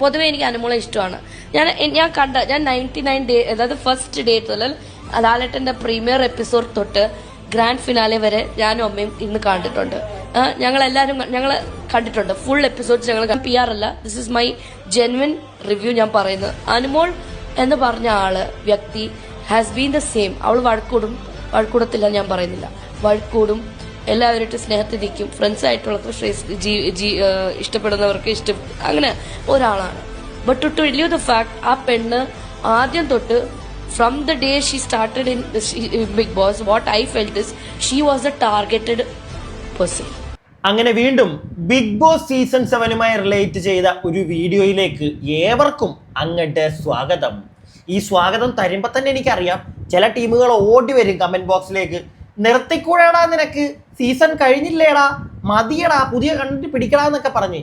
പൊതുവെ എനിക്ക് അനുമോളെ ഇഷ്ടമാണ്. ഞാൻ ഞാൻ കണ്ട ഞാൻ നയന്റി നയൻ ഡേ അതായത് ഫസ്റ്റ് ഡേ മുതൽ ലാലേട്ടന്റെ പ്രീമിയർ എപ്പിസോഡ് തൊട്ട് ഗ്രാൻഡ് ഫിനാലെ വരെ ഞാനും അമ്മയും ഇന്ന് കണ്ടിട്ടുണ്ട്. ഞങ്ങൾ എല്ലാവരും ഞങ്ങൾ കണ്ടിട്ടുണ്ട്. ഫുൾ എപ്പിസോഡ്സ് ഞങ്ങൾ പി ആർ അല്ല. This is my genuine review ഞാൻ പറയുന്നത്. അനുമോൾ എന്ന് പറഞ്ഞ ആൾ വ്യക്തി ഹാസ് ബീൻ ദ സെയിം അവൾ വഴക്കൂടും വഴക്കൂടത്തില്ല ഞാൻ പറയുന്നില്ല. വഴക്കൂടും എല്ലാവരുമായിട്ട് സ്നേഹത്തിരിക്കും ഫ്രണ്ട്സ് ആയിട്ടുള്ളവർക്ക് ഇഷ്ടപ്പെടുന്നവർക്ക് ഇഷ്ടം. അങ്ങനെ ഒരാളാണ്. But to tell the fact ആ പെണ്ണ് ആദ്യം തൊട്ട് from the day she started in big boss what I felt is she was a targeted person അങ്ങനെ വീണ്ടും ബിഗ് ബോസ് സീസൺ സെവനുമായി റിലേറ്റ് ചെയ്ത ഒരു വീഡിയോയിലേക്ക് ഏവർക്കും അങ്ങട്ട് സ്വാഗതം. ഈ സ്വാഗതം തരുമ്പോൾ തന്നെ എനിക്കറിയാം. ചില ടീമുകൾ ഓടി വരും കമന്റ് ബോക്സിലേക്ക് നിർത്തിക്കൂടാടാ നിനക്ക്. സീസൺ കഴിഞ്ഞില്ലേടാ മതിയടാ പുതിയ കണ്ടിട്ട് കണ്ടന്റ് പിടിക്കടാന്നൊക്കെ പറഞ്ഞ്.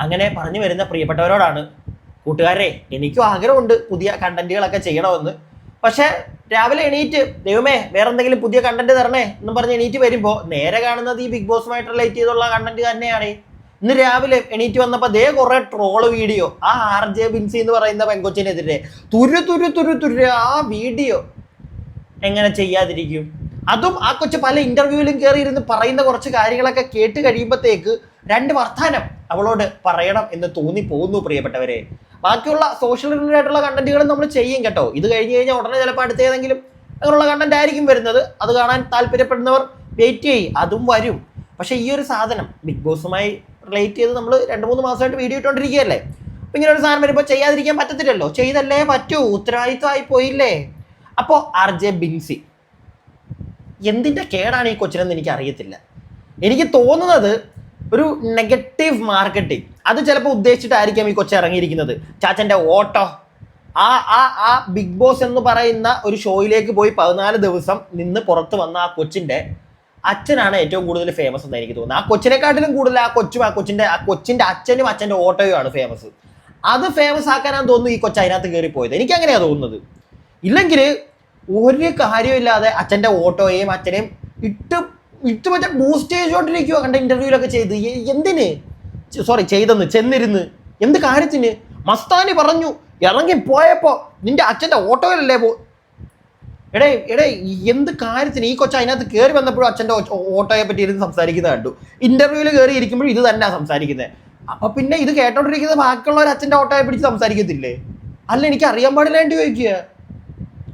അങ്ങനെ പറഞ്ഞു വരുന്ന പ്രിയപ്പെട്ടവരോടാണ് കൂട്ടുകാരെ എനിക്കും ആഗ്രഹമുണ്ട് പുതിയ കണ്ടന്റുകളൊക്കെ ചെയ്യണമെന്ന്. പക്ഷേ രാവിലെ എണീറ്റ് ദൈവമേ വേറെ എന്തെങ്കിലും പുതിയ കണ്ടന്റ് തരണേ എന്നും പറഞ്ഞ് എണീറ്റ് വരുമ്പോൾ നേരെ കാണുന്നത് ഈ ബിഗ് ബോസുമായിട്ട് റിലേറ്റ് ചെയ്തുള്ള കണ്ടന്റ് തന്നെയാണ്. ഇന്ന് രാവിലെ എണീറ്റ് വന്നപ്പോൾ ദേ കുറേ ട്രോൾ വീഡിയോ ആ ആർ ജെ ബിൻസി എന്ന് പറയുന്ന പെങ്കൊച്ചിനെതിരെ. തുരു തുരു തുരു തുരു ആ വീഡിയോ. എങ്ങനെ ചെയ്യാതിരിക്കും? അതും ആ കൊച്ചു പല ഇന്റർവ്യൂവിലും കയറി ഇരുന്ന് പറയുന്ന കുറച്ച് കാര്യങ്ങളൊക്കെ കേട്ട് കഴിയുമ്പോഴത്തേക്ക് രണ്ട് വർത്താനം അവളോട് പറയണം എന്ന് തോന്നി പോകുന്നു പ്രിയപ്പെട്ടവരെ. ബാക്കിയുള്ള സോഷ്യൽ റിലേറ്റഡ് ആയിട്ടുള്ള കണ്ടന്റുകളും നമ്മൾ ചെയ്യും കേട്ടോ. ഇത് കഴിഞ്ഞ് കഴിഞ്ഞാൽ ഉടനെ ചിലപ്പോൾ അടുത്ത ഏതെങ്കിലും അങ്ങനെയുള്ള കണ്ടന്റ് ആയിരിക്കും വരുന്നത്. അത് കാണാൻ താല്പര്യപ്പെടുന്നവർ വെയിറ്റ് ചെയ്യും അതും വരും. പക്ഷേ ഈ ഒരു സാധനം ബിഗ് ബോസുമായി റിലേറ്റ് ചെയ്ത് നമ്മൾ രണ്ട് മൂന്ന് മാസമായിട്ട് വീഡിയോ ഇട്ടുകൊണ്ടിരിക്കുകയല്ലേ അപ്പം ഇങ്ങനെ ഒരു സാധനം വരുമ്പോൾ ചെയ്യാതിരിക്കാൻ പറ്റത്തില്ലല്ലോ. ചെയ്തല്ലേ പറ്റൂ. ഉത്തരവാദിത്വമായി പോയില്ലേ? അപ്പോൾ ആർ ജെ ബിൻസി എന്തിന്റെ കേടാണ് ഈ കൊച്ചിനെന്ന് എനിക്ക് അറിയത്തില്ല എനിക്ക് തോന്നുന്നത് ഒരു നെഗറ്റീവ് മാർക്കറ്റിംഗ് അത് ചിലപ്പോൾ ഉദ്ദേശിച്ചിട്ടായിരിക്കാം ഈ കൊച്ചി ഇറങ്ങിയിരിക്കുന്നത്. ചാച്ചന്റെ ഓട്ടോ. ആ ആ ആ ബിഗ് ബോസ് എന്ന് പറയുന്ന ഒരു ഷോയിലേക്ക് പോയി പതിനാല് ദിവസം നിന്ന് പുറത്ത് വന്ന ആ കൊച്ചിന്റെ അച്ഛനാണ് ഏറ്റവും കൂടുതൽ ഫേമസ് എന്ന് എനിക്ക് തോന്നുന്നത്. ആ കൊച്ചിനെക്കാട്ടിലും കൂടുതൽ ആ കൊച്ചും ആ കൊച്ചിന്റെ ആ കൊച്ചിന്റെ അച്ഛനും അച്ഛന്റെ ഓട്ടോയുമാണ് ഫേമസ് അത് ഫേമസ് ആക്കാനാണ് തോന്നുന്നു ഈ കൊച്ചു അതിനകത്ത് കയറി പോയത് എനിക്ക് അങ്ങനെയാണ് തോന്നുന്നത്. ഇല്ലെങ്കിൽ ഒരു കാര്യമില്ലാതെ അച്ഛന്റെ ഓട്ടോയെയും അച്ഛനെയും ഇട്ട് ഇട്ട് മറ്റേ ബൂസ്റ്റ് ചെയ്തുകൊണ്ടിരിക്കുക കണ്ട ഇന്റർവ്യൂലൊക്കെ ചെയ്ത്. എന്തിന്? സോറി ചെയ്തെന്ന് ചെന്നിരുന്ന്. എന്ത് കാര്യത്തിന്? മസ്താനി പറഞ്ഞു ഇറങ്ങി പോയപ്പോൾ നിന്റെ അച്ഛന്റെ ഓട്ടോയിലല്ലേ പോ എടേ എടേ എന്ത് കാര്യത്തിന്? ഈ കൊച്ചു അതിനകത്ത് കയറി വന്നപ്പോഴും അച്ഛന്റെ ഓട്ടോയെ പറ്റി ഇരുന്ന് സംസാരിക്കുന്നത് കണ്ടു. ഇന്റർവ്യൂവിൽ കയറി ഇരിക്കുമ്പോഴും ഇത് തന്നെയാണ് സംസാരിക്കുന്നത് അപ്പൊ പിന്നെ ഇത് കേട്ടോണ്ടിരിക്കുന്നത് ബാക്കിയുള്ളവർ അച്ഛന്റെ ഓട്ടോയെ പിടിച്ച് സംസാരിക്കത്തില്ലേ? അല്ല എനിക്ക് അറിയാൻ പാടില്ലാണ്ട് ചോദിക്കുക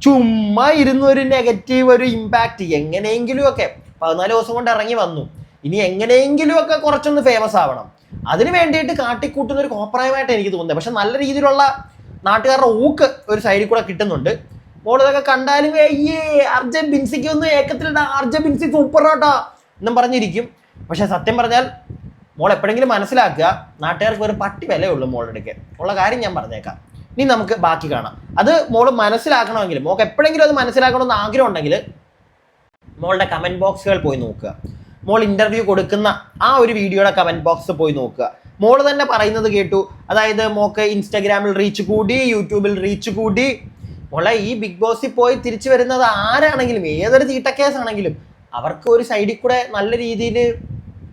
ചുമ്മാ ഇരുന്ന് ഒരു നെഗറ്റീവ് ഒരു ഇമ്പാക്റ്റ് എങ്ങനെയെങ്കിലും ഒക്കെ പതിനാല് ദിവസം കൊണ്ട് ഇറങ്ങി വന്നു. ഇനി എങ്ങനെയെങ്കിലും ഒക്കെ കുറച്ചൊന്ന് ഫേമസ് ആവണം. അതിന് വേണ്ടിയിട്ട് കാട്ടിക്കൂട്ടുന്ന ഒരു കോപ്രായമായിട്ട് എനിക്ക് തോന്നുന്നത്. പക്ഷെ നല്ല രീതിയിലുള്ള നാട്ടുകാരുടെ ഊക്ക് ഒരു സൈഡിൽ കൂടെ കിട്ടുന്നുണ്ട്. മോളിതൊക്കെ കണ്ടാലും അയ്യേ അർജൻ ബിൻസിക്ക് ഒന്ന് ഏക്കത്തിൽ അർജൻ ബിൻസി സൂപ്പറാട്ടാ എന്നും പറഞ്ഞിരിക്കും. പക്ഷെ സത്യം പറഞ്ഞാൽ മോൾ എപ്പോഴെങ്കിലും മനസ്സിലാക്കുക നാട്ടുകാർക്ക് ഒരു പട്ടി വിലയുള്ളൂ മോളുടെ ഉള്ള കാര്യം ഞാൻ പറഞ്ഞേക്കാം. ഇനി നമുക്ക് ബാക്കി കാണാം. അത് മോൾ മനസ്സിലാക്കണമെങ്കിൽ മോൾക്ക് എപ്പോഴെങ്കിലും അത് മനസ്സിലാക്കണമെന്ന് ആഗ്രഹം ഉണ്ടെങ്കിൽ മോളുടെ കമന്റ് ബോക്സുകൾ പോയി നോക്കുക. മോൾ ഇന്റർവ്യൂ കൊടുക്കുന്ന ആ ഒരു വീഡിയോയുടെ കമന്റ് ബോക്സ് പോയി നോക്കുക. മോൾ തന്നെ പറയുന്നത് കേട്ടു. അതായത് മോക്ക് ഇൻസ്റ്റാഗ്രാമിൽ റീച്ച് കൂടി യൂട്യൂബിൽ റീച്ച് കൂടി. മോളെ ഈ ബിഗ് ബോസിൽ പോയി തിരിച്ചു വരുന്നത് ആരാണെങ്കിലും ഏതൊരു തീട്ടക്കേസ് ആണെങ്കിലും അവർക്ക് ഒരു സൈഡിൽ കൂടെ നല്ല രീതിയിൽ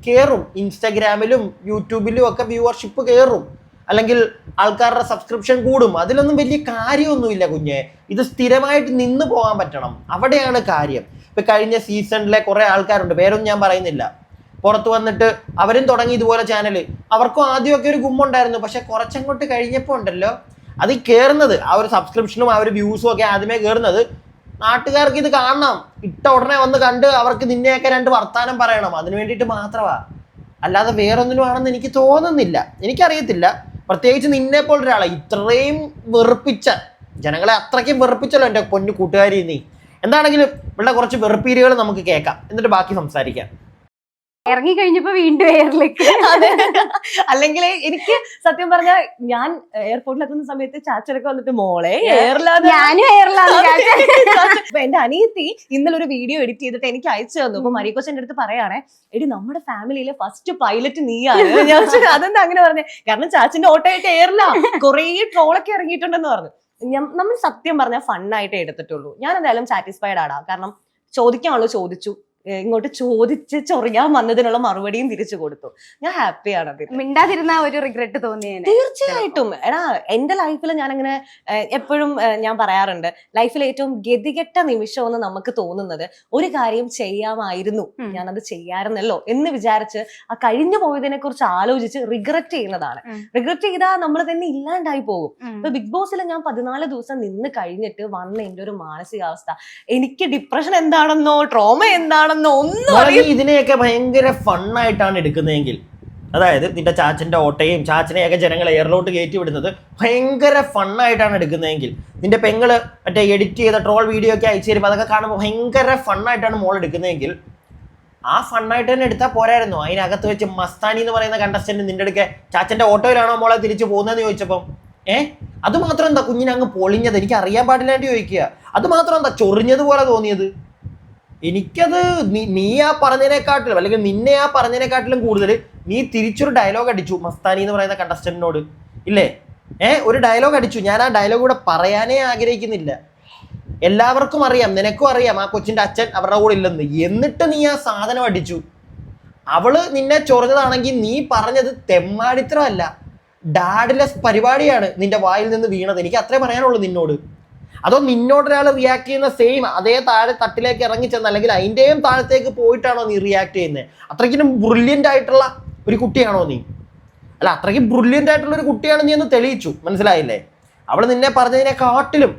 കയറും ഇൻസ്റ്റാഗ്രാമിലും യൂട്യൂബിലും ഒക്കെ വ്യൂവർഷിപ്പ് കയറും അല്ലെങ്കിൽ ആൾക്കാരുടെ സബ്സ്ക്രിപ്ഷൻ കൂടും. അതിലൊന്നും വലിയ കാര്യമൊന്നുമില്ല കുഞ്ഞെ. ഇത് സ്ഥിരമായിട്ട് നിന്ന് പോകാൻ പറ്റണം. അവിടെയാണ് കാര്യം. ഇപ്പൊ കഴിഞ്ഞ സീസണിലെ കുറെ ആൾക്കാരുണ്ട്. പേരൊന്നും ഞാൻ പറയുന്നില്ല. പുറത്ത് വന്നിട്ട് അവരും തുടങ്ങി ഇതുപോലെ ചാനൽ അവർക്കും ആദ്യമൊക്കെ ഒരു ഗുമ്മുണ്ടായിരുന്നു. പക്ഷെ കുറച്ചങ്ങോട്ട് കഴിഞ്ഞപ്പോൾ ഉണ്ടല്ലോ അത് കയറുന്നത് ആ ഒരു സബ്സ്ക്രിപ്ഷനും ആ ഒരു വ്യൂസും ഒക്കെ ആദ്യമേ കയറുന്നത് നാട്ടുകാർക്ക് ഇത് കാണണം. ഇട്ട ഉടനെ വന്ന് കണ്ട് അവർക്ക് നിന്നെയൊക്കെ രണ്ട് വർത്താനം പറയണം. അതിന് വേണ്ടിയിട്ട് മാത്രമാ. അല്ലാതെ വേറൊന്നിനും ആണെന്ന് എനിക്ക് തോന്നുന്നില്ല. എനിക്കറിയത്തില്ല. പ്രത്യേകിച്ച് നിന്നെ പോലെ ഒരാളെ ഇത്രയും വെറുപ്പിച്ച ജനങ്ങളെ അത്രയ്ക്കും വെറുപ്പിച്ചല്ലോ എന്റെ പൊന്നു കൂട്ടുകാരി നീ. എന്താണെങ്കിലും ഇവിടെ കുറച്ച് വെറുപ്പീരുകൾ നമുക്ക് കേൾക്കാം. എന്നിട്ട് ബാക്കി സംസാരിക്കാം. ഇറങ്ങി കഴിഞ്ഞപ്പോ വീണ്ടും എയറിലേക്ക് അല്ലെങ്കിൽ എനിക്ക് സത്യം പറഞ്ഞ ഞാൻ എയർപോർട്ടിൽ എത്തുന്ന സമയത്ത് ചാച്ചനൊക്കെ വന്നിട്ട് മോളെ ഞാനും എയറിലാണ് എന്റെ അനിയത്തി ഇന്നലെ ഒരു വീഡിയോ എഡിറ്റ് ചെയ്തിട്ട് എനിക്ക് അയച്ചു തന്നു. അപ്പൊ മരിയക്കൊച്ചന്റെ അടുത്ത് പറയാണേ എടി നമ്മുടെ ഫാമിലിയിലെ ഫസ്റ്റ് പൈലറ്റ് നീയാണ്. ഞാൻ അതെന്താ അങ്ങനെ പറഞ്ഞേ? കാരണം ചാച്ചന്റെ ഓട്ടോയിട്ട് എയറിലാ കുറേ ട്രോളൊക്കെ ഇറങ്ങിയിട്ടുണ്ടെന്ന് പറഞ്ഞു. ഞാൻ- നമ്മൾ സത്യം പറഞ്ഞാൽ ഫണ്ണായിട്ട് എടുത്തിട്ടുള്ളൂ. ഞാൻ എന്തായാലും സാറ്റിസ്ഫൈഡ് ആടാ. കാരണം ചോദിക്കാനുള്ളത് ചോദിച്ചു. ഇങ്ങോട്ട് ചോദിച്ച് ചൊറിയാൻ വന്നതിനുള്ള മറുപടിയും തിരിച്ചു കൊടുത്തു. ഞാൻ ഹാപ്പിയാണ് അതിൽ മിണ്ടാതിരുന്ന ഒരു റിഗ്രറ്റ് തോന്നി തീർച്ചയായിട്ടും. എടാ എന്റെ ലൈഫിൽ ഞാൻ അങ്ങനെ എപ്പോഴും ഞാൻ പറയാറുണ്ട് ലൈഫിൽ ഏറ്റവും ഗതികെട്ട നിമിഷം എന്ന് നമുക്ക് തോന്നുന്നത്. ഒരു കാര്യം ചെയ്യാമായിരുന്നു. ഞാനത് ചെയ്യാറുന്നല്ലോ എന്ന് വിചാരിച്ച് ആ കഴിഞ്ഞു പോയതിനെ കുറിച്ച് ആലോചിച്ച് റിഗ്രറ്റ് ചെയ്യുന്നതാണ്. റിഗ്രറ്റ് ചെയ്താൽ നമ്മൾ തന്നെ ഇല്ലാണ്ടായി പോകും. ഇപ്പൊ ബിഗ് ബോസിൽ ഞാൻ പതിനാല് ദിവസം നിന്ന് കഴിഞ്ഞിട്ട് വന്ന എന്റെ ഒരു മാനസികാവസ്ഥ എനിക്ക് ഡിപ്രഷൻ എന്താണെന്നോ ട്രോമ എന്താണെന്നോ ഒന്നും ഇതിനെയൊക്കെ ഭയങ്കര ഫണ്ണായിട്ടാണ് എടുക്കുന്നതെങ്കിൽ. അതായത് നിന്റെ ചാച്ചന്റെ ഓട്ടയും ചാച്ചനെയൊക്കെ ജനങ്ങൾ എയറിലോട്ട് കയറ്റി വിടുന്നത് ഭയങ്കര ഫണ്ണായിട്ടാണ് എടുക്കുന്നതെങ്കിൽ. നിന്റെ പെങ്ങൾ മറ്റേ എഡിറ്റ് ചെയ്ത ട്രോൾ വീഡിയോ ഒക്കെ അയച്ചു തരുമ്പോൾ അതൊക്കെ കാണുമ്പോൾ ഭയങ്കര ഫണ്ണായിട്ടാണ് മോൾ എടുക്കുന്നതെങ്കിൽ. ആ ഫണ്ണായിട്ട് തന്നെ എടുത്താൽ പോരായിരുന്നു. അതിനകത്ത് വെച്ച് മസ്താനി എന്ന് പറയുന്ന കണ്ടസ്റ്റന്റ് നിന്റെ അടുക്കെ ചാച്ചന്റെ ഓട്ടോയിലാണോ മോളെ തിരിച്ചു പോകുന്നതെന്ന് ചോദിച്ചപ്പം ഏ? അത് മാത്രം എന്താ കുഞ്ഞിനങ്ങ് പൊളിഞ്ഞത്? എനിക്ക് അറിയാൻ പാടില്ലാണ്ട് ചോദിക്കുക. അത് മാത്രം എന്താ ചൊറിഞ്ഞതുപോലെ തോന്നിയത്? എനിക്കത് നീ ആ പറഞ്ഞതിനെക്കാട്ടിലും അല്ലെങ്കിൽ നിന്നെ ആ പറഞ്ഞതിനെക്കാട്ടിലും കൂടുതൽ നീ തിരിച്ചൊരു ഡയലോഗ് അടിച്ചു മസ്താനി എന്ന് പറയുന്ന കണ്ടസ്റ്റന്റിനോട് ഇല്ലേ? ഏ ഒരു ഡയലോഗ് അടിച്ചു. ഞാൻ ആ ഡയലോഗ് കൂടെ പറയാനേ ആഗ്രഹിക്കുന്നില്ല. എല്ലാവർക്കും അറിയാം നിനക്കും അറിയാം ആ കൊച്ചിന്റെ അച്ഛൻ അവരുടെ കൂടെ ഇല്ലെന്ന്. എന്നിട്ട് നീ ആ സാധനം അടിച്ചു. അവൾ നിന്നെ ചൊറിഞ്ഞതാണെങ്കിൽ നീ പറഞ്ഞത് തെമ്മാടിത്തരമല്ല. ഡാഡിലെസ് പരിപാടിയാണ് നിന്റെ വായിൽ നിന്ന് വീണത്. എനിക്ക് അത്രേ പറയാനുള്ളൂ നിന്നോട്. അതോ നിന്നോട് ഒരാൾ റിയാക്ട് ചെയ്യുന്ന സെയിം അതേ താഴെ തട്ടിലേക്ക് ഇറങ്ങി ചെന്ന അല്ലെങ്കിൽ അതിന്റെയും താഴത്തേക്ക് പോയിട്ടാണോ നീ റിയാക്ട് ചെയ്യുന്നത് അത്രയ്ക്കും ബ്രില്യന്റ് ആയിട്ടുള്ള ഒരു കുട്ടിയാണോ നീ? അല്ല അത്രയ്ക്ക് ബ്രില്യന്റ് ആയിട്ടുള്ള ഒരു കുട്ടിയാണ് നീ എന്ന് തെളിയിച്ചു. മനസ്സിലായില്ലേ? അവൾ നിന്നെ പറഞ്ഞതിനെ കാട്ടിലും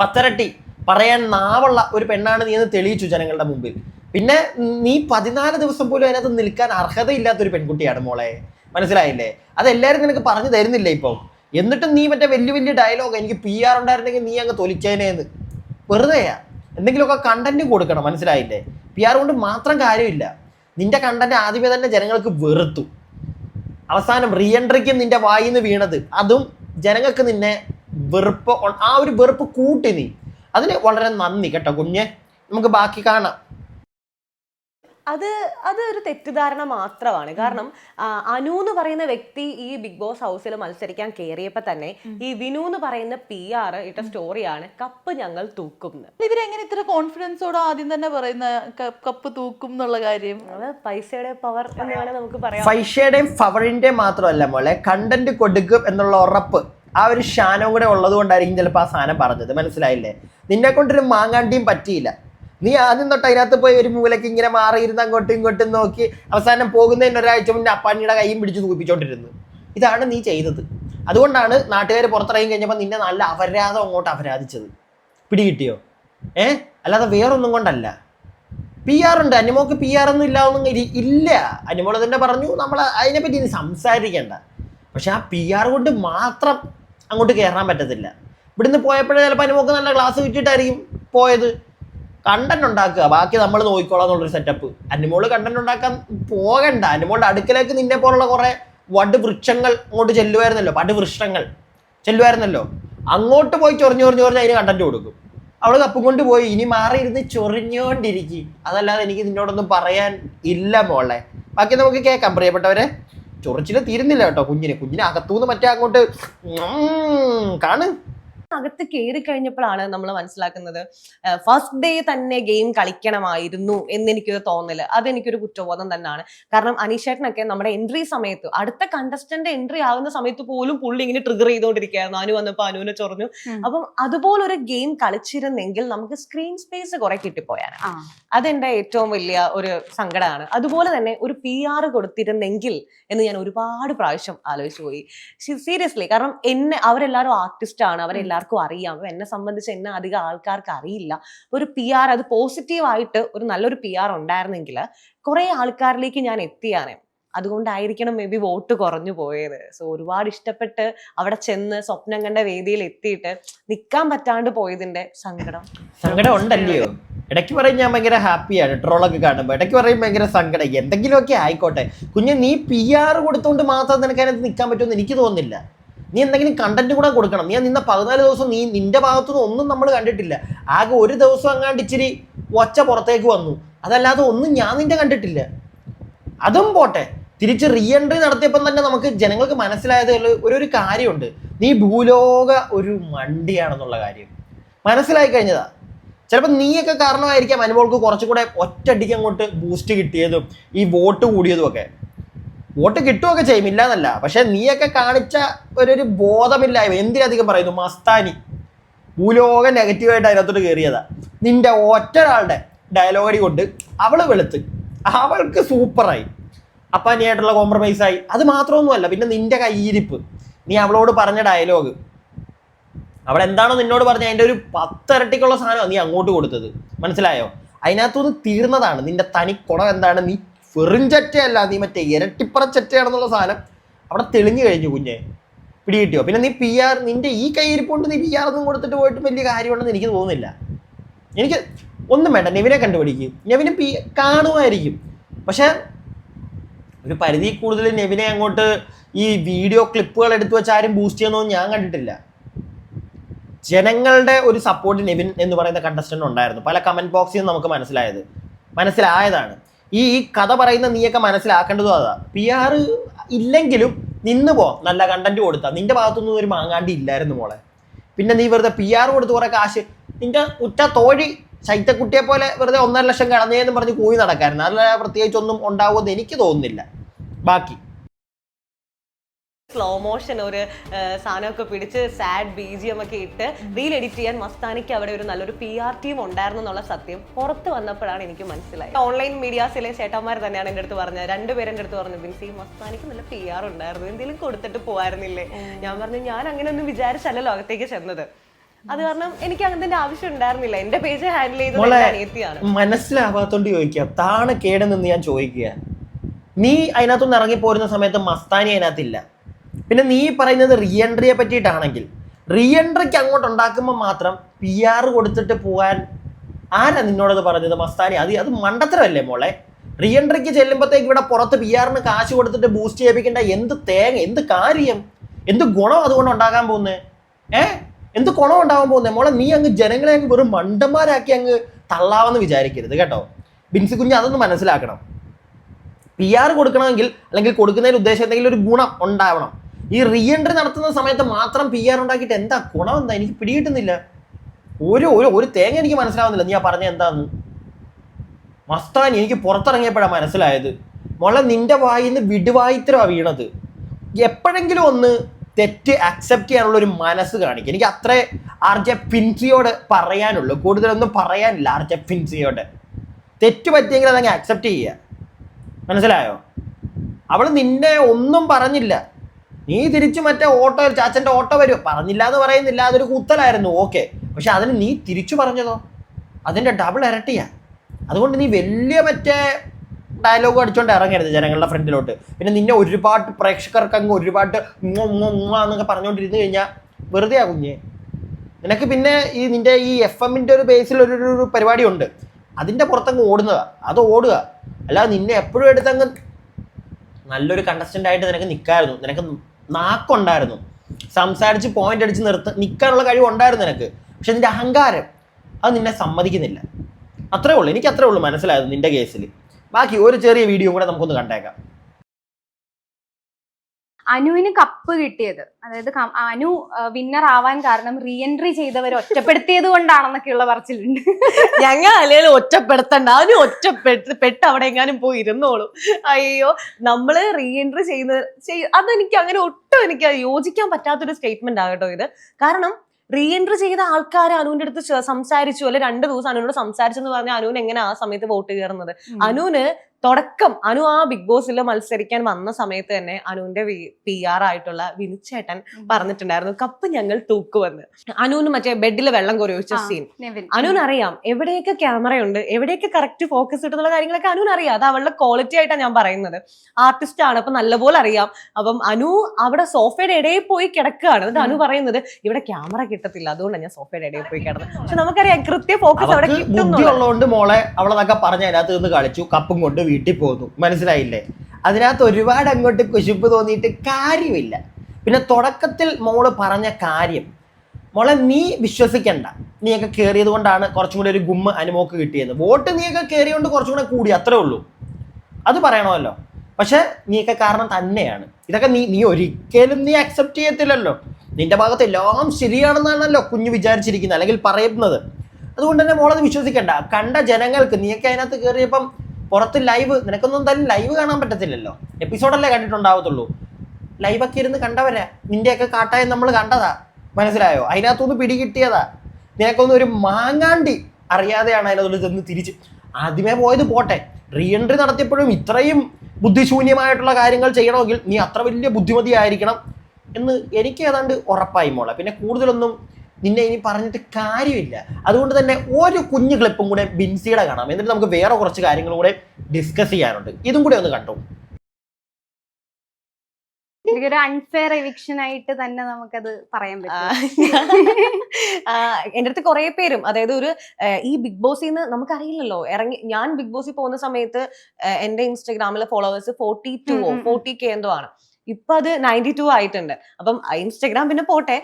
പത്തരട്ടി പറയാൻ നാവുള്ള ഒരു പെണ്ണാണ് നീ എന്ന് തെളിയിച്ചു ജനങ്ങളുടെ മുമ്പിൽ. പിന്നെ നീ പതിനാല് ദിവസം പോലും അതിനകത്ത് നിൽക്കാൻ അർഹതയില്ലാത്ത ഒരു പെൺകുട്ടിയാണ് മോളെ. മനസ്സിലായില്ലേ? അതെല്ലാവരും നിനക്ക് പറഞ്ഞു തരുന്നില്ലേ ഇപ്പം? എന്നിട്ടും നീ മറ്റേ വലിയ വലിയ ഡയലോഗ് എനിക്ക് പി ആർ ഉണ്ടായിരുന്നെങ്കിൽ നീ അങ്ങ് തൊലിച്ചേനേന്ന്. വെറുതെയാ. എന്തെങ്കിലുമൊക്കെ കണ്ടന്റ് കൊടുക്കണം മനസ്സിലായില്ലേ? പി ആർ കൊണ്ട് മാത്രം കാര്യമില്ല. നിന്റെ കണ്ടന്റ് ആദ്യമേ തന്നെ ജനങ്ങൾക്ക് വെറുത്തു. അവസാനം റീഎൻട്രിക്കും നിന്റെ നിന്റെ വായിന്ന് വീണത്. അതും ജനങ്ങൾക്ക് നിന്നെ വെറുപ്പ് ആ ഒരു വെറുപ്പ് കൂട്ടി നീ. അതിന് വളരെ നന്ദി കേട്ടോ കുഞ്ഞെ. നമുക്ക് ബാക്കി കാണാം. അത് അത് ഒരു തെറ്റിദ്ധാരണ മാത്രമാണ്. കാരണം അനു എന്ന് പറയുന്ന വ്യക്തി ഈ ബിഗ് ബോസ് ഹൗസിൽ മത്സരിക്കാൻ കയറിയപ്പോ തന്നെ ഈ വിനു എന്ന് പറയുന്ന പി ആർ ഇട്ട സ്റ്റോറിയാണ് കപ്പ് ഞങ്ങൾ തൂക്കും. ഇവരെങ്ങനെ ഇത്ര കോൺഫിഡൻസോടെ ആദ്യം തന്നെ പറയുന്ന കപ്പ് തൂക്കും എന്നുള്ള കാര്യം? അത് പൈസയുടെ പവർ എന്നാണ് നമുക്ക് പറയാം പൈസയുടെയും പവറിന്റെ മാത്രമല്ല മോളെ കണ്ടന്റ് കൊടുക്കും എന്നുള്ള ഉറപ്പ് ആ ഒരു ഷാനോ കൂടെ ഉള്ളത് കൊണ്ടായിരിക്കും ചിലപ്പോൾ ആ സാധനം പറഞ്ഞത്. മനസ്സിലായില്ലേ? നിന്നെ കൊണ്ടൊരു മാങ്ങാണ്ടിയും പറ്റിയില്ല. നീ ആദ്യം തൊട്ട് അതിനകത്ത് പോയി ഒരു മൂലയ്ക്ക് ഇങ്ങനെ മാറിയിരുന്ന് അങ്ങോട്ടും ഇങ്ങോട്ടും നോക്കി അവസാനം പോകുന്നതിന് ഒരാഴ്ച മുന്നേ അപ്പാനിയുടെ കൈയും പിടിച്ച് തൂപ്പിച്ചോണ്ടിരുന്നു ഇതാണ് നീ ചെയ്തത്. അതുകൊണ്ടാണ് നാട്ടുകാർ പുറത്തിറങ്ങി കഴിഞ്ഞപ്പോൾ നിന്നെ നല്ല അപരാധം അങ്ങോട്ട് അപരാധിച്ചത്. പിടികിട്ടിയോ? ഏ? അല്ലാതെ വേറൊന്നും കൊണ്ടല്ല. പി ആർ ഉണ്ട്. അനിമോക്ക് പി ആർ ഒന്നും ഇല്ല ഒന്നും ഇല്ല. അനിമോൾ തന്നെ പറഞ്ഞു നമ്മൾ അതിനെപ്പറ്റി ഇനി സംസാരിക്കേണ്ട. പക്ഷെ ആ പി ആർ കൊണ്ട് മാത്രം അങ്ങോട്ട് കയറാൻ പറ്റത്തില്ല. ഇവിടുന്ന് പോയപ്പോഴേ ചിലപ്പോൾ അനിമോക്ക് നല്ല ക്ലാസ് കിട്ടിയിട്ടായിരിക്കും പോയത്. കണ്ടന്റ് ഉണ്ടാക്കുക. ബാക്കി നമ്മൾ നോക്കിക്കോളാം എന്നുള്ളൊരു സെറ്റപ്പ് അനിമോൾ കണ്ടന്റ് ഉണ്ടാക്കാൻ പോകണ്ട. അനിമോളുടെ അടുക്കലേക്ക് നിന്നെ പോലുള്ള കുറെ വട് വൃക്ഷങ്ങൾ അങ്ങോട്ട് ചെല്ലുമായിരുന്നല്ലോ. വട് വൃക്ഷങ്ങൾ ചെല്ലുമായിരുന്നല്ലോ. അങ്ങോട്ട് പോയി ചൊറിഞ്ഞു ചൊറിഞ്ഞു ചൊറിഞ്ഞ് അതിന് കണ്ടന്റ് കൊടുക്കും. അവൾ കപ്പും കൊണ്ട് പോയി. ഇനി മാറിയിരുന്ന് ചൊറിഞ്ഞോണ്ടിരിക്കും. അതല്ലാതെ എനിക്ക് നിന്നോടൊന്നും പറയാൻ ഇല്ല മോളെ. ബാക്കി നമുക്ക് കേൾക്കാം പ്രിയപ്പെട്ടവരെ. ചൊറിച്ചിൽ തീരുന്നില്ല കേട്ടോ കുഞ്ഞിന്. കുഞ്ഞിന് അകത്തുനിന്ന് മറ്റേ അങ്ങോട്ട് കാണ്. അകത്ത് കയറി കഴിഞ്ഞപ്പോഴാണ് നമ്മൾ മനസ്സിലാക്കുന്നത് ഫസ്റ്റ് ഡേ തന്നെ ഗെയിം കളിക്കണമായിരുന്നു എന്നെനിക്കൊരു തോന്നൽ. അതെനിക്കൊരു കുറ്റബോധം തന്നെയാണ് കാരണം അനീഷേട്ടനൊക്കെ നമ്മുടെ എൻട്രി സമയത്ത് അടുത്ത കണ്ടസ്റ്റന്റ് എൻട്രി ആകുന്ന സമയത്ത് പോലും പുള്ളി ഇങ്ങനെ ട്രിഗർ ചെയ്തുകൊണ്ടിരിക്കുകയായിരുന്നു അനു വന്നപ്പോൾ അനുവിനെ ചൊറഞ്ഞു. അപ്പം അതുപോലൊരു ഗെയിം കളിച്ചിരുന്നെങ്കിൽ നമുക്ക് സ്ക്രീൻ സ്പേസ് കുറെ കിട്ടിപ്പോയാണ് അതെന്റെ ഏറ്റവും വലിയ ഒരു സങ്കടമാണ്. അതുപോലെ തന്നെ ഒരു പി ആർ കൊടുത്തിരുന്നെങ്കിൽ എന്ന് ഞാൻ ഒരുപാട് പ്രാവശ്യം ആലോചിച്ചു പോയി. സീരിയസ്ലി കാരണം എന്നെ അവരെല്ലാവരും ആർട്ടിസ്റ്റ് ആണ്. അവരെല്ലാവർക്കും അറിയാം. എന്നെ സംബന്ധിച്ച് എന്നെ അധികം ആൾക്കാർക്ക് അറിയില്ല. ഒരു പി ആർ അത് പോസിറ്റീവായിട്ട് ഒരു നല്ലൊരു പി ആർ ഉണ്ടായിരുന്നെങ്കിൽ കുറെ ആൾക്കാരിലേക്ക് ഞാൻ എത്തിയാണ് അതുകൊണ്ടായിരിക്കണം മേ ബി വോട്ട് കുറഞ്ഞു പോയത്. സോ ഒരുപാട് ഇഷ്ടപ്പെട്ട് അവിടെ ചെന്ന് സ്വപ്നം കണ്ട വേദിയിൽ എത്തിയിട്ട് നിൽക്കാൻ പറ്റാണ്ട് പോയതിന്റെ സങ്കടം. സങ്കടം ഉണ്ടല്ലയോ? ഇടയ്ക്ക് പറയും ഞാൻ ഭയങ്കര ഹാപ്പിയാണ് ട്രോളൊക്കെ കാണുമ്പോൾ ഇടയ്ക്ക് പറയും ഭയങ്കര സങ്കടം. എന്തെങ്കിലുമൊക്കെ ആയിക്കോട്ടെ. കുഞ്ഞ് നീ പി ആർ കൊടുത്തുകൊണ്ട് മാത്രം നിനക്കതിനകത്ത് നിൽക്കാൻ പറ്റുമെന്ന് എനിക്ക് തോന്നുന്നില്ല. നീ എന്തെങ്കിലും കണ്ടന്റ് കൂടെ കൊടുക്കണം. നീ നിന്ന പതിനാല് ദിവസം നീ നിന്റെ ഭാഗത്തുനിന്ന് ഒന്നും നമ്മൾ കണ്ടിട്ടില്ല. ആകെ ഒരു ദിവസം അങ്ങാണ്ട് ഇച്ചിരി ഒച്ച പുറത്തേക്ക് വന്നു. അതല്ലാതെ ഒന്നും ഞാൻ നിന്റെ കണ്ടിട്ടില്ല. അതും പോട്ടെ. തിരിച്ച് റീ എൻട്രി നടത്തിയപ്പം തന്നെ നമുക്ക് ജനങ്ങൾക്ക് മനസ്സിലായത് ഒരു ഒരു കാര്യമുണ്ട്. നീ ഭൂലോക ഒരു മണ്ടിയാണെന്നുള്ള കാര്യം. മനസ്സിലായി കഴിഞ്ഞതാ. ചിലപ്പോൾ നീയൊക്കെ കാരണമായിരിക്കാം അനുമോൾക്ക് കുറച്ചുകൂടെ ഒറ്റയടിക്ക് അങ്ങോട്ട് ബൂസ്റ്റ് കിട്ടിയതും ഈ വോട്ട് കൂടിയതും ഒക്കെ വോട്ട് കിട്ടുകയൊക്കെ ചെയ്യും ഇല്ലാന്നല്ല. പക്ഷെ നീയൊക്കെ കാണിച്ച ഒരു ബോധമില്ലായ്മ. എന്തിനധികം പറയുന്നു മസ്താനി. ഭൂലോകം നെഗറ്റീവായിട്ട് അതിനകത്തോട്ട് കയറിയതാ നിന്റെ ഒറ്റ ഒരാളുടെ ഡയലോഗടി കൊണ്ട് അവൾ വെളുത്ത്. അവൾക്ക് സൂപ്പറായി. അപ്പാനിയായിട്ടുള്ള കോംപ്രമൈസ് ആയി. അത് മാത്രമൊന്നുമല്ല പിന്നെ നിന്റെ കയ്യിരിപ്പ്. നീ അവളോട് പറഞ്ഞ ഡയലോഗ് അവൾ എന്താണോ നിന്നോട് പറഞ്ഞ അതിന്റെ ഒരു പത്തിരട്ടിക്കുള്ള സാധനമാണ് നീ അങ്ങോട്ട് കൊടുത്തത്. മനസ്സിലായോ? അതിനകത്തുനിന്ന് തീർന്നതാണ്. നിന്റെ തനി കുണം എന്താണ്? നീ വെറുംചറ്റയല്ല നീ മറ്റേ ഇരട്ടിപ്പറച്ചറ്റയാണെന്നുള്ള സാധനം അവിടെ തെളിഞ്ഞു കഴിഞ്ഞു കുഞ്ഞെ. പിടികിട്ടിയോ? പിന്നെ നീ പി ആർ നിന്റെ ഈ കയ്യിരിപ്പുകൊണ്ട് നീ പി ആർ ഒന്നും കൊടുത്തിട്ട് പോയിട്ട് വലിയ കാര്യമുണ്ടെന്ന് എനിക്ക് തോന്നുന്നില്ല. എനിക്ക് ഒന്നും വേണ്ട നെവിനെ കണ്ടുപിടിക്കും. നെവിന് പി കാണുമായിരിക്കും. പക്ഷേ ഒരു പരിധി കൂടുതൽ നെവിനെ അങ്ങോട്ട് ഈ വീഡിയോ ക്ലിപ്പുകൾ എടുത്തു വെച്ച് ആരും ബൂസ്റ്റ് ചെയ്യുന്നതൊന്നും ഞാൻ കണ്ടിട്ടില്ല. ജനങ്ങളുടെ ഒരു സപ്പോർട്ട് നെവിൻ എന്ന് പറയുന്ന കണ്ടസ്റ്റന്റ് ഉണ്ടായിരുന്നു. പല കമന്റ് ബോക്സിൽ നിന്ന് നമുക്ക് മനസ്സിലായത്. മനസ്സിലായതാണ്. ഈ കഥ പറയുന്ന നീയൊക്കെ മനസ്സിലാക്കേണ്ടതും അതാ. പി ആർ ഇല്ലെങ്കിലും നിന്ന് പോ. നല്ല കണ്ടന്റ് കൊടുത്താ. നിന്റെ ഭാഗത്തുനിന്ന് ഒരു മാങ്ങാണ്ടി ഇല്ലായിരുന്നു മോളെ. പിന്നെ നീ വെറുതെ പി ആർ കൊടുത്ത് കുറെ കാശ്. നിന്റെ ഉറ്റ തോഴി ശൈത്യക്കുട്ടിയെ പോലെ വെറുതെ ഒന്നര ലക്ഷം കടന്നേന്ന് പറഞ്ഞ് കൂയി നടക്കായിരുന്നു. അല്ല പ്രത്യേകിച്ചൊന്നും ഉണ്ടാവുമെന്ന് എനിക്ക് തോന്നുന്നില്ല. ബാക്കി. സ്ലോ മോഷൻ ഒരു സാധനമൊക്കെ പിടിച്ച് സാഡ് ബി ജി എം ഒക്കെ ഇട്ട് റീൽ എഡിറ്റ് ചെയ്യാൻ മസ്താനിക്ക് അവിടെ ഒരു നല്ലൊരു പി ആർ ടീം ഉണ്ടായിരുന്നു എന്നുള്ള സത്യം പുറത്ത് വന്നപ്പോഴാണ് എനിക്ക് മനസ്സിലായത്. ഓൺലൈൻ മീഡിയാസിലെ ചേട്ടന്മാർ തന്നെയാണ് എന്റെ അടുത്ത് പറഞ്ഞത്. രണ്ടുപേരും എന്റെ അടുത്ത് പറഞ്ഞു ബിൻസി മസ്താനിക്ക് നല്ല പി ആർ ഉണ്ടായിരുന്നു. എന്തെങ്കിലും കൊടുത്തിട്ട് പോകാറുന്നില്ലേ ഞാൻ പറഞ്ഞു ഞാൻ അങ്ങനെ ഒന്നും വിചാരിച്ചല്ല ലോകത്തേക്ക് ചെന്നത്. അത് കാരണം എനിക്ക് അങ്ങനത്തെ ആവശ്യം ഉണ്ടായിരുന്നില്ല. എന്റെ പേജ് ഹാൻഡിൽ ചെയ്തത് അനിയത്തിയാണ്. മനസ്സിലാവാത്തോണ്ട് ചോദിക്കുക താണ് കേടെന്ന് ഞാൻ ചോദിക്കുക നീ അതിനകത്തുനിന്ന് ഇറങ്ങി പോരുന്ന സമയത്ത് മസ്താനി അതിനകത്തില്ല. പിന്നെ നീ പറയുന്നത് റീ എൻട്രിയെ പറ്റിയിട്ടാണെങ്കിൽ റീ എൻട്രിക്ക് അങ്ങോട്ട് ഉണ്ടാക്കുമ്പോൾ മാത്രം പി ആർ കൊടുത്തിട്ട് പോകാൻ ആരാ നിന്നോടത് പറഞ്ഞത് മസ്താനി? അത് അത് മണ്ടത്തരമല്ലേ മോളെ? റീ എൻട്രിക്ക് ചെല്ലുമ്പോഴത്തേക്ക് ഇവിടെ പുറത്ത് പി ആറിന് കാശ് കൊടുത്തിട്ട് ബൂസ്റ്റ് ചെയ്യിപ്പിക്കേണ്ട എന്ത് തേങ്ങ എന്ത് കാര്യം? എന്ത് ഗുണം അതുകൊണ്ട് ഉണ്ടാകാൻ പോകുന്നത് ഏ? എന്ത് ഗുണം ഉണ്ടാകാൻ പോകുന്നത് മോളെ നീ അങ്ങ് ജനങ്ങളെ അങ്ങ് വെറും മണ്ടന്മാരാക്കി അങ്ങ് തള്ളാവെന്ന് വിചാരിക്കരുത് കേട്ടോ. ബിൻസി കുഞ്ഞ് അതൊന്ന് മനസ്സിലാക്കണം. പി ആർ കൊടുക്കണമെങ്കിൽ അല്ലെങ്കിൽ കൊടുക്കുന്നതിന് ഉദ്ദേശം എന്തെങ്കിലും ഒരു ഗുണം ഉണ്ടാവണം. ഈ റീ എൻട്രി നടത്തുന്ന സമയത്ത് മാത്രം പി ആർ ഉണ്ടാക്കിയിട്ട് എന്താ ഗുണം എന്താ? എനിക്ക് പിടികിട്ടുന്നില്ല. ഒരു ഒരു ഒരു തേങ്ങ എനിക്ക് മനസ്സിലാവുന്നില്ല. നീ ആ പറഞ്ഞ എന്താന്ന്? മസ്താൻ എനിക്ക് പുറത്തിറങ്ങിയപ്പോഴാണ് മനസ്സിലായത്. മോളെ നിന്റെ വായിൽ നിന്ന് വിടുവായിത്തരമാണ് വീണത്. എപ്പോഴെങ്കിലും ഒന്ന് തെറ്റ് അക്സെപ്റ്റ് ചെയ്യാനുള്ള ഒരു മനസ്സ് കാണിക്കും. എനിക്ക് അത്രേ ആർ ജെ ഫിൻസിയോട് പറയാനുള്ളൂ. കൂടുതലൊന്നും പറയാനില്ല ആർ ജെ ഫിൻസിയോട്. തെറ്റ് പറ്റിയെങ്കിൽ അതങ്ങ് അക്സെപ്റ്റ് ചെയ്യുക. മനസ്സിലായോ? അവൾ നിന്നെ ഒന്നും പറഞ്ഞില്ല. നീ തിരിച്ചു മറ്റേ ഓട്ടോ ചാച്ചന്റെ ഓട്ടോ വരും. പറഞ്ഞില്ല എന്ന് പറയുന്നില്ല അതൊരു കുത്തലായിരുന്നു. ഓക്കെ. പക്ഷെ അതിന് നീ തിരിച്ചു പറഞ്ഞതോ? അതിന്റെ ഡബിൾ ഇരട്ടിയാ. അതുകൊണ്ട് നീ വലിയ മറ്റേ ഡയലോഗ് അടിച്ചോണ്ട് ഇറങ്ങരുത് ജനങ്ങളുടെ ഫ്രണ്ടിലോട്ട്. പിന്നെ നിന്നെ ഒരുപാട് പ്രേക്ഷകർക്ക് അങ്ങ് ഒരുപാട് എന്നൊക്കെ പറഞ്ഞുകൊണ്ടിരുന്നു കഴിഞ്ഞാൽ വെറുതെ ആ കുഞ്ഞെ നിനക്ക് പിന്നെ ഈ നിന്റെ ഈ എഫ് എമ്മിന്റെ ഒരു ബേസിൽ ഒരു ഒരു- പരിപാടി ഉണ്ട്. അതിന്റെ പുറത്തങ്ങ് ഓടുന്നതാ. അത് ഓടുക. അല്ലാതെ നിന്നെ എപ്പോഴും എടുത്തങ്ങ് നല്ലൊരു കണ്ടസ്റ്റന്റ് ആയിട്ട് നിനക്ക് നിൽക്കായിരുന്നു നിനക്ക് നാക്കുണ്ടായിരുന്നു. സംസാരിച്ച് പോയിന്റ് അടിച്ച് നിർത്ത നിൽക്കാനുള്ള കഴിവ് ഉണ്ടായിരുന്നു നിനക്ക്. പക്ഷെ നിന്റെ അഹങ്കാരം അത് നിന്നെ സമ്മതിക്കുന്നില്ല. അത്രേ ഉള്ളൂ. എനിക്ക് അത്രേ ഉള്ളൂ മനസ്സിലായത് നിന്റെ കേസിൽ ബാക്കി ഒരു ചെറിയ വീഡിയോ കൂടെ നമുക്കൊന്ന് കണ്ടേക്കാം. അനുവിന് കപ്പ് കിട്ടിയത്. അതായത് അനു വിന്നർ ആവാൻ കാരണം റീഎൻട്രി എൻട്രി ചെയ്തവരെ ഒറ്റപ്പെടുത്തിയത് കൊണ്ടാണെന്നൊക്കെയുള്ള പറച്ചിലുണ്ട്. ഞങ്ങൾ അല്ലെങ്കിൽ ഒറ്റപ്പെടുത്തണ്ട. അനു ഒറ്റപ്പെട്ട് പെട്ട് അവിടെ എങ്ങാനും പോയി ഇരുന്നോളൂ. അയ്യോ നമ്മൾ റീഎൻട്രി ചെയ്യുന്നത് അതെനിക്ക് അങ്ങനെ ഒട്ടും എനിക്ക് യോജിക്കാൻ പറ്റാത്തൊരു സ്റ്റേറ്റ്മെന്റ് ആകട്ടോ ഇത്. കാരണം റീഎൻട്രി ചെയ്ത ആൾക്കാർ അനുവിന്റെ അടുത്ത് സംസാരിച്ചു. അല്ലെ രണ്ട് ദിവസം അനുവിനോട് സംസാരിച്ചു എന്ന് പറഞ്ഞാൽ അനുവിന് എങ്ങനെ ആ സമയത്ത് വോട്ട് കയറുന്നത്? അനുവിന് തുടക്കം അനു ആ ബിഗ് ബോസിൽ മത്സരിക്കാൻ വന്ന സമയത്ത് തന്നെ അനുവിന്റെ പി ആർ ആയിട്ടുള്ള വിനിച്ചേട്ടൻ പറഞ്ഞിട്ടുണ്ടായിരുന്നു കപ്പ് ഞങ്ങൾ തൂക്കുവെന്ന്. അനുവിന് മറ്റേ ബെഡിൽ വെള്ളം കോരി വെച്ച സീൻ അനുവിന് അറിയാം എവിടെയൊക്കെ ക്യാമറയുണ്ട് എവിടെയൊക്കെ കറക്റ്റ് ഫോക്കസ് കിട്ടുന്നുള്ള കാര്യങ്ങളൊക്കെ അനുവിന് അറിയാം അത് അവളുടെ ക്വാളിറ്റി ആയിട്ടാണ് ഞാൻ പറയുന്നത്. ആർട്ടിസ്റ്റ് ആണ് അപ്പൊ നല്ലപോലെ അറിയാം. അപ്പം അനു അവിടെ സോഫയുടെ ഇടയിൽ പോയി കിടക്കുകയാണ്. എന്നിട്ട് അനു പറയുന്നത് ഇവിടെ ക്യാമറ കിട്ടത്തില്ല അതുകൊണ്ടാണ് ഞാൻ സോഫയുടെ ഇടയിൽ പോയി കിടന്നത്. പക്ഷെ നമുക്കറിയാം കൃത്യ ഫോക്കസ് അവിടെ കിട്ടുന്നുണ്ട്. ബുദ്ധി കിട്ടുന്നു ഉള്ളതുകൊണ്ട് മോളെ അവളതൊക്കെ പറഞ്ഞ അതിനകത്ത് നിന്ന് കളിച്ചു കപ്പും കൊണ്ട് വീട്ടിൽ പോന്നു. മനസ്സിലായില്ലേ? അതിനകത്ത് ഒരുപാട് അങ്ങോട്ട് കുശിപ്പ് തോന്നിയിട്ട് കാര്യമില്ല. പിന്നെ തുടക്കത്തിൽ മോൾ പറഞ്ഞ കാര്യം മോളെ നീ വിശ്വസിക്കണ്ട. നീയൊക്കെ കയറിയത് കൊണ്ടാണ് കുറച്ചും കൂടി ഒരു ഗുമ്മ അനുമോക്ക് കിട്ടിയത്. വോട്ട് നീയൊക്കെ കയറിയോണ്ട് കുറച്ചും കൂടെ കൂടി അത്രേ ഉള്ളൂ. അത് പറയണമല്ലോ. പക്ഷെ നീയൊക്കെ കാരണം തന്നെയാണ്. ഇതൊക്കെ നീ നീ ഒരിക്കലും നീ അക്സെപ്റ്റ് ചെയ്യത്തില്ലല്ലോ. നിന്റെ ഭാഗത്ത് എല്ലാം ശരിയാണെന്നാണല്ലോ കുഞ്ഞ് വിചാരിച്ചിരിക്കുന്നത് അല്ലെങ്കിൽ പറയുന്നത്. അതുകൊണ്ട് തന്നെ മോളത് വിശ്വസിക്കണ്ട. കണ്ട ജനങ്ങൾക്ക് നീയൊക്കെ അതിനകത്ത് കയറിയപ്പം പുറത്ത് ലൈവ് നിനക്കൊന്നും തന്നെ ലൈവ് കാണാൻ പറ്റത്തില്ലല്ലോ. എപ്പിസോഡല്ലേ കണ്ടിട്ടുണ്ടാവത്തുള്ളൂ. ലൈവൊക്കെ ഇരുന്ന് കണ്ടവരാ നിന്റെയൊക്കെ കാട്ടായ നമ്മൾ കണ്ടതാ. മനസ്സിലായോ? അതിനകത്തുനിന്ന് പിടികിട്ടിയതാ. നിനക്കൊന്നും ഒരു മാങ്ങാണ്ടി അറിയാതെയാണ് അതിനകത്തോട് ചെന്ന് തിരിച്ച്. ആദ്യമേ പോയത് പോട്ടെ. റീഎൻട്രി നടത്തിയപ്പോഴും ഇത്രയും ബുദ്ധിശൂന്യമായിട്ടുള്ള കാര്യങ്ങൾ ചെയ്യണമെങ്കിൽ നീ അത്ര വലിയ ബുദ്ധിമതി ആയിരിക്കണം എന്ന് എനിക്ക് ഏതാണ്ട് ഉറപ്പായി മോളെ. പിന്നെ കൂടുതലൊന്നും നിന്നെ ഇനി പറഞ്ഞിട്ട് കാര്യമില്ല. അതുകൊണ്ട് തന്നെ ഒരു കുഞ്ഞു ക്ലിപ്പും കൂടെ ബിൻസിയുടെ കാണാം. എന്നിട്ട് നമുക്ക് വേറെ കുറച്ച് കാര്യങ്ങളും കൂടെ ഡിസ്കസ് ചെയ്യാനുണ്ട്. ഇതും കൂടെ ഒന്ന് കണ്ടോ? എനിക്കൊരു അൺഫെയർ എവിക്ഷൻ ആയിട്ട് തന്നെ നമുക്കത് പറയാൻ പറ്റും. എന്റെ എന്റെ അടുത്ത് കുറെ പേരും അതായത് ഒരു ഈ ബിഗ് ബോസിൽ നിന്ന് നമുക്കറിയില്ലല്ലോ. ഇറങ്ങി ഞാൻ ബിഗ് ബോസിൽ പോകുന്ന സമയത്ത് എന്റെ എന്റെ ഇൻസ്റ്റാഗ്രാമിലെ followers forty two. Forty K എന്തോ ആണ്. ഇപ്പൊ അത് നയന്റി ടു ആയിട്ടുണ്ട്. അപ്പം ഇൻസ്റ്റഗ്രാം പിന്നെ പോട്ടെ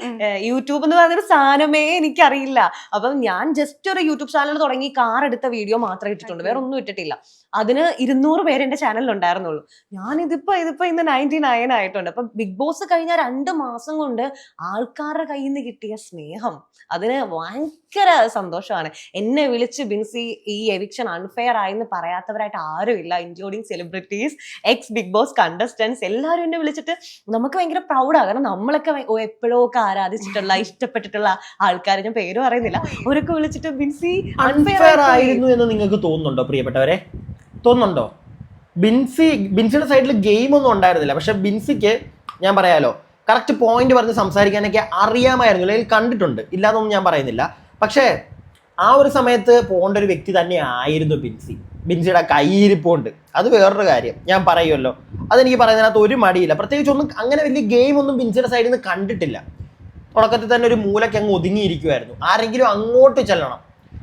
യൂട്യൂബ് എന്ന് പറയുന്ന സാധനമേ എനിക്കറിയില്ല. അപ്പം ഞാൻ ജസ്റ്റ് ഒരു യൂട്യൂബ് ചാനൽ തുടങ്ങി കാർ എടുത്ത വീഡിയോ മാത്രമേ ഇട്ടിട്ടുണ്ട്. വേറെ ഒന്നും ഇട്ടിട്ടില്ല. അതിന് ഇരുന്നൂറ് പേര് എന്റെ ചാനലിൽ ഉണ്ടായിരുന്നുള്ളൂ. ഞാൻ ഇതിപ്പോ ഇതിപ്പോ ഇന്ന് നയന്റി നയൻ ആയിട്ടുണ്ട്. അപ്പൊ ബിഗ് ബോസ് കഴിഞ്ഞ രണ്ട് മാസം കൊണ്ട് ആൾക്കാരുടെ കയ്യിൽ നിന്ന് കിട്ടിയ സ്നേഹം അതിന് ഭയങ്കര സന്തോഷമാണ്. എന്നെ വിളിച്ച് ബിൻസി ഈ എവിക്ഷൻ അൺഫെയർ ആയെന്ന് പറയാത്തവരായിട്ട് ആരും ഇല്ല including celebrities ex big boss contestants എല്ലാവരും എന്നെ വിളിച്ചിട്ട് നമുക്ക് ഭയങ്കര പ്രൗഡാണ് കാരണം നമ്മളൊക്കെ എപ്പോഴും ഒക്കെ ആരാധിച്ചിട്ടുള്ള ഇഷ്ടപ്പെട്ടിട്ടുള്ള ആൾക്കാരെ. ഞാൻ പേരും അറിയുന്നില്ല. അവരൊക്കെ വിളിച്ചിട്ട് ബിൻസി അൺഫെയർ ആയിരുന്നു എന്ന് നിങ്ങൾക്ക് തോന്നുന്നുണ്ടോ പ്രിയപ്പെട്ടവരെ? തോന്നുന്നുണ്ടോ? ബിൻസി ബിൻസിയുടെ സൈഡിൽ ഗെയിം ഒന്നും ഉണ്ടായിരുന്നില്ല. പക്ഷെ ബിൻസിക്ക് ഞാൻ പറയാലോ കറക്റ്റ് പോയിന്റ് പറഞ്ഞ് സംസാരിക്കാനൊക്കെ അറിയാമായിരുന്നു. അല്ലെങ്കിൽ കണ്ടിട്ടുണ്ട്. ഇല്ലാതൊന്നും ഞാൻ പറയുന്നില്ല. പക്ഷേ ആ ഒരു സമയത്ത് പോകേണ്ട ഒരു വ്യക്തി തന്നെ ആയിരുന്നു ബിൻസി. ബിൻസിയുടെ കയ്യിരിപ്പുണ്ട് അത് വേറൊരു കാര്യം. ഞാൻ പറയുമല്ലോ. അതെനിക്ക് പറയുന്നതിനകത്ത് ഒരു മടിയില്ല. പ്രത്യേകിച്ച് ഒന്നും അങ്ങനെ വലിയ ഗെയിം ഒന്നും ബിൻസിയുടെ സൈഡിൽ നിന്ന് കണ്ടിട്ടില്ല. തുടക്കത്തിൽ തന്നെ ഒരു മൂലയ്ക്ക് അങ്ങ് ഒതുങ്ങിയിരിക്കുമായിരുന്നു ആരെങ്കിലും അങ്ങോട്ട് ചെല്ലണം.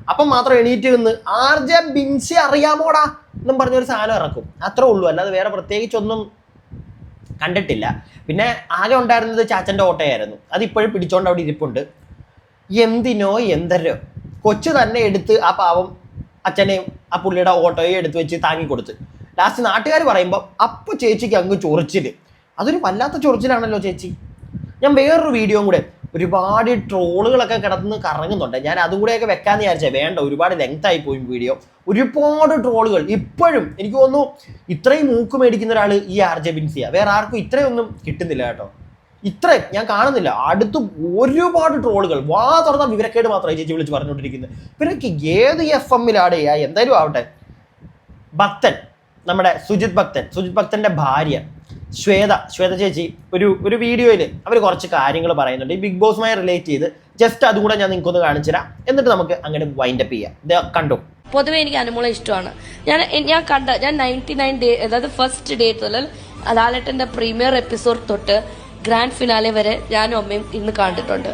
അപ്പം മാത്രം എണീറ്റ് നിന്ന് ആർജെ ബിൻസി അറിയാമോടാ എന്നും പറഞ്ഞൊരു സാധനം ഇറക്കും. അത്രേ ഉള്ളൂ. അല്ലാതെ വേറെ പ്രത്യേകിച്ചൊന്നും കണ്ടിട്ടില്ല. പിന്നെ ആകെ ഉണ്ടായിരുന്നത് ചാച്ചന്റെ ഓട്ടയായിരുന്നു. അതിപ്പോഴും പിടിച്ചോണ്ട് അവിടെ ഇരിപ്പുണ്ട്. എന്തിനോ എന്തരോ. കൊച്ചു തന്നെ എടുത്ത് ആ പാവം അച്ഛനെയും ആ പുള്ളിയുടെ ഓട്ടോയും എടുത്ത് വെച്ച് താങ്ങി കൊടുത്ത്. ലാസ്റ്റ് നാട്ടുകാർ പറയുമ്പോൾ അപ്പോൾ ചേച്ചിക്ക് അങ്ങ് ചൊറിച്ചിൽ അതൊരു വല്ലാത്ത ചൊറിച്ചിലാണല്ലോ ചേച്ചി. ഞാൻ വേറൊരു വീഡിയോയും കൂടെ ഒരുപാട് ട്രോളുകളൊക്കെ കിടന്ന് കറങ്ങുന്നുണ്ട്. ഞാൻ അതും കൂടെയൊക്കെ വെക്കാന്ന് വിചാരിച്ചേ. വേണ്ട ഒരുപാട് ലെങ്ത് ആയി പോയി വീഡിയോ. ഒരുപാട് ട്രോളുകൾ. ഇപ്പോഴും എനിക്ക് തോന്നുന്നു ഇത്രയും മൂക്ക് മേടിക്കുന്ന ഒരാൾ ഈ ആർ ജെ ബിൻസിയ. വേറെ ആർക്കും ഇത്രയൊന്നും കിട്ടുന്നില്ല കേട്ടോ. ഇത്രയും ഞാൻ കാണുന്നില്ല. അടുത്ത് ഒരുപാട് ട്രോളുകൾ. വാ തുറന്ന വിവരക്കേട് മാത്രമേ ചേച്ചി വിളിച്ച് പറഞ്ഞുകൊണ്ടിരിക്കുന്നത്. ഇവരൊക്കെ ഏത് എഫ് എമ്മിലാടെ എന്തായാലും ആവട്ടെ. ഭക്തൻ നമ്മുടെ സുജിത് ഭക്തൻ. സുജിത് ഭക്തന്റെ ഭാര്യ ശ്വേത. ശ്വേത ചേച്ചി ഒരു ഒരു വീഡിയോയിൽ അവർ കുറച്ച് കാര്യങ്ങൾ പറയുന്നുണ്ട്. ഈ ബിഗ് ബോസുമായി റിലേറ്റ് ചെയ്ത് ജസ്റ്റ് അതുകൂടെ ഞാൻ നിങ്ങൾക്കൊന്ന് കാണിച്ചു തരാം. എന്നിട്ട് നമുക്ക് അങ്ങനെ വൈൻഡപ്പ് ചെയ്യാം. കണ്ടു? പൊതുവെ എനിക്ക് അനുമോളെ ഇഷ്ടമാണ്. ഞാൻ ഞാൻ കണ്ട ഞാൻ നയന്റി നയൻ ഡേ അതായത് ഫസ്റ്റ് ഡേ തൊല്ലൽ ലാലേട്ടന്റെ പ്രീമിയർ എപ്പിസോഡ് തൊട്ട് ഗ്രാൻഡ് ഫിനാലെ വരെ ഞാനും അമ്മയും ഇന്ന് കണ്ടിട്ടുണ്ട്.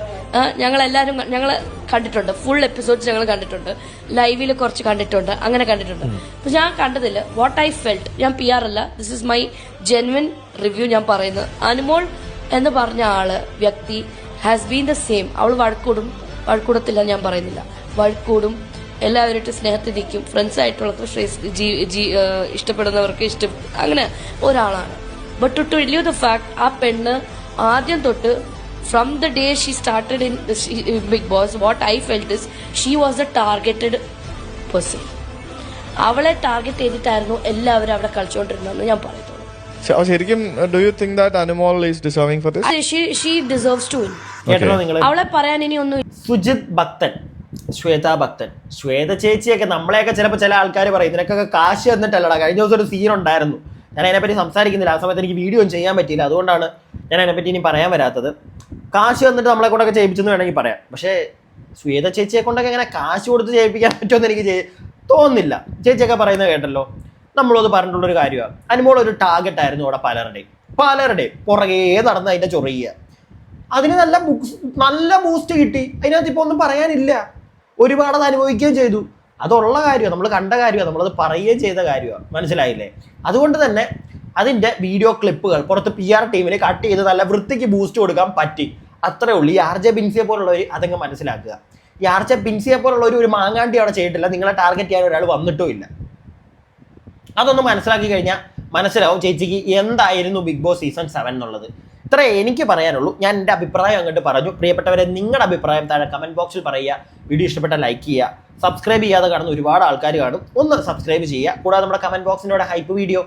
ഞങ്ങൾ എല്ലാവരും ഞങ്ങൾ കണ്ടിട്ടുണ്ട്. ഫുൾ എപ്പിസോഡ്സ് ഞങ്ങൾ കണ്ടിട്ടുണ്ട്. ലൈവിൽ കുറച്ച് കണ്ടിട്ടുണ്ട്. അങ്ങനെ കണ്ടിട്ടുണ്ട്. പക്ഷെ ഞാൻ കണ്ടതില്ല വാട്ട് ഐ ഫെൽറ്റ് ഞാൻ പി ആർ അല്ല. This is my genuine review ഞാൻ പറയുന്നത്. അനുമോൾ എന്ന് പറഞ്ഞ ആൾ വ്യക്തി ഹാസ് ബീൻ ദ സെയിം അവൾ വഴക്കൂടും വഴക്കൂടത്തില്ല ഞാൻ പറയുന്നില്ല. വഴക്കൂടും എല്ലാവരുമായിട്ട് സ്നേഹത്തിൽ നിൽക്കും ഫ്രണ്ട്സ് ആയിട്ടുള്ളവർക്ക് ശ്രീ- ജീ- ജീ- ഇഷ്ടപ്പെടുന്നവർക്ക് ഇഷ്ടം അങ്ങനെ ഒരാളാണ്. But to tell you the fact ആ പെണ്ണ് ആദ്യം തൊട്ട് from the day she started in big boss what I felt is she was a targeted person അവളെ ടാർഗറ്റ് ചെയ്തിട്ടായിരുന്നു എല്ലാവരും അവിടെ കളിച്ചുകൊണ്ടിരുന്നതെന്ന് ഞാൻ പറയുന്നു. ശരിക്കും do you think that Anumol is deserving for this she deserves to win കേട്ടോ നിങ്ങൾ അവളെ പറയാൻ ഇനി ഒന്നും സുജിത് ഭക്തൻ ശ്വേത ഭക്തൻ ശ്വേത ചേച്ചിയൊക്കെ നമ്മളെയൊക്കെ ചിലപ്പോ ചില ആൾക്കാർ പറയും ഇതിനൊക്കെ കാശ് തന്നിട്ടല്ലടാ കഴിഞ്ഞ ദിവസം ഒരു സീൻ ഉണ്ടായിരുന്നു. ഞാൻ അതിനെപ്പറ്റി സംസാരിക്കുന്നില്ല. ആ സമയത്ത് എനിക്ക് വീഡിയോ ഒന്നും ചെയ്യാൻ പറ്റിയില്ല. അതുകൊണ്ടാണ് ഞാൻ അതിനെപ്പറ്റി ഇനി പറയാൻ വരാത്തത്. കാശ് വന്നിട്ട് നമ്മളെ കൊണ്ടൊക്കെ ചെയ്യിപ്പിച്ചെന്ന് വേണമെങ്കിൽ പറയാം. പക്ഷേ ശ്വേത ചേച്ചിയെ കൊണ്ടൊക്കെ ഇങ്ങനെ കാശ് കൊടുത്ത് ചെയ്യിപ്പിക്കാൻ പറ്റുമെന്ന് എനിക്ക് തോന്നുന്നില്ല. ചേച്ചിയൊക്കെ പറയുന്നത് കേട്ടല്ലോ. നമ്മളത് പറഞ്ഞിട്ടുള്ളൊരു കാര്യമാണ് അനുമോൾ ഒരു ടാർഗറ്റ് ആയിരുന്നു അവിടെ പലരുടെയും പലരുടെയും പുറകെ നടന്ന് അതിന്റെ ചൊറിയുക അതിന് നല്ല ബുക്സ് നല്ല ബൂസ്റ്റ് കിട്ടി. അതിനകത്ത് ഇപ്പോൾ ഒന്നും പറയാനില്ല. ഒരുപാട് അത് അനുഭവിക്കുകയും ചെയ്തു. അതുള്ള കാര്യമാണ് നമ്മൾ കണ്ട കാര്യമാണ് നമ്മളത് പറയുകയും ചെയ്ത കാര്യമാണ് മനസ്സിലായില്ലേ? അതുകൊണ്ട് തന്നെ അതിന്റെ വീഡിയോ ക്ലിപ്പുകൾ പുറത്ത് പി ആർ ടീമിന് കട്ട് ചെയ്ത് നല്ല വൃത്തിക്ക് ബൂസ്റ്റ് കൊടുക്കാൻ പറ്റി. അത്രേ ഉള്ളൂ. ഈ ആർജെ ബിൻസിയെ പോലുള്ളവർ അതങ്ങ് മനസ്സിലാക്കുക. ഈ ആർജെ ബിൻസിയെ പോലുള്ളവർ ഒരു മാങ്ങാണ്ടി അവിടെ ചെയ്തിട്ടില്ല. നിങ്ങളെ ടാർഗറ്റ് ചെയ്യാൻ ഒരാൾ വന്നിട്ടും ഇല്ല. അതൊന്ന് മനസ്സിലാക്കി കഴിഞ്ഞാൽ മനസ്സിലാവും ചേച്ചിക്ക് എന്തായിരുന്നു ബിഗ് ബോസ് സീസൺ സെവൻ എന്നുള്ളത്. ഇത്രേ എനിക്ക് പറയാനുള്ളൂ. ഞാൻ എന്റെ അഭിപ്രായം അങ്ങോട്ട് പറഞ്ഞു. പ്രിയപ്പെട്ടവരെ നിങ്ങളുടെ അഭിപ്രായം താഴെ കമന്റ് ബോക്സിൽ പറയുക. വീഡിയോ ഇഷ്ടപ്പെട്ട ലൈക്ക് ചെയ്യുക. സബ്സ്ക്രൈബ് ചെയ്യാതെ കാണുന്ന ഒരുപാട് ആൾക്കാർ കാണും. ഒന്ന് സബ്സ്ക്രൈബ് ചെയ്യുക. കൂടാതെ നമ്മുടെ കമന്റ് ബോക്സിന്റെ ഹൈപ്പ് വീഡിയോ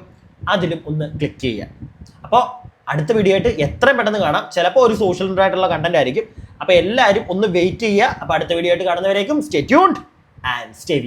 അതിലും ഒന്ന് ക്ലിക്ക് ചെയ്യുക. അപ്പോൾ അടുത്ത വീഡിയോ ആയിട്ട് എത്രയും പെട്ടെന്ന് കാണാം. ചിലപ്പോൾ ഒരു സോഷ്യൽ മീഡിയ ആയിട്ടുള്ള കണ്ടന്റ് ആയിരിക്കും. അപ്പോൾ എല്ലാവരും ഒന്ന് വെയിറ്റ് ചെയ്യുക. അപ്പോൾ അടുത്ത വീഡിയോ ആയിട്ട് കാണുന്നവരേക്കും സ്റ്റേ ട്യൂൺഡ് ആൻഡ് സ്റ്റേ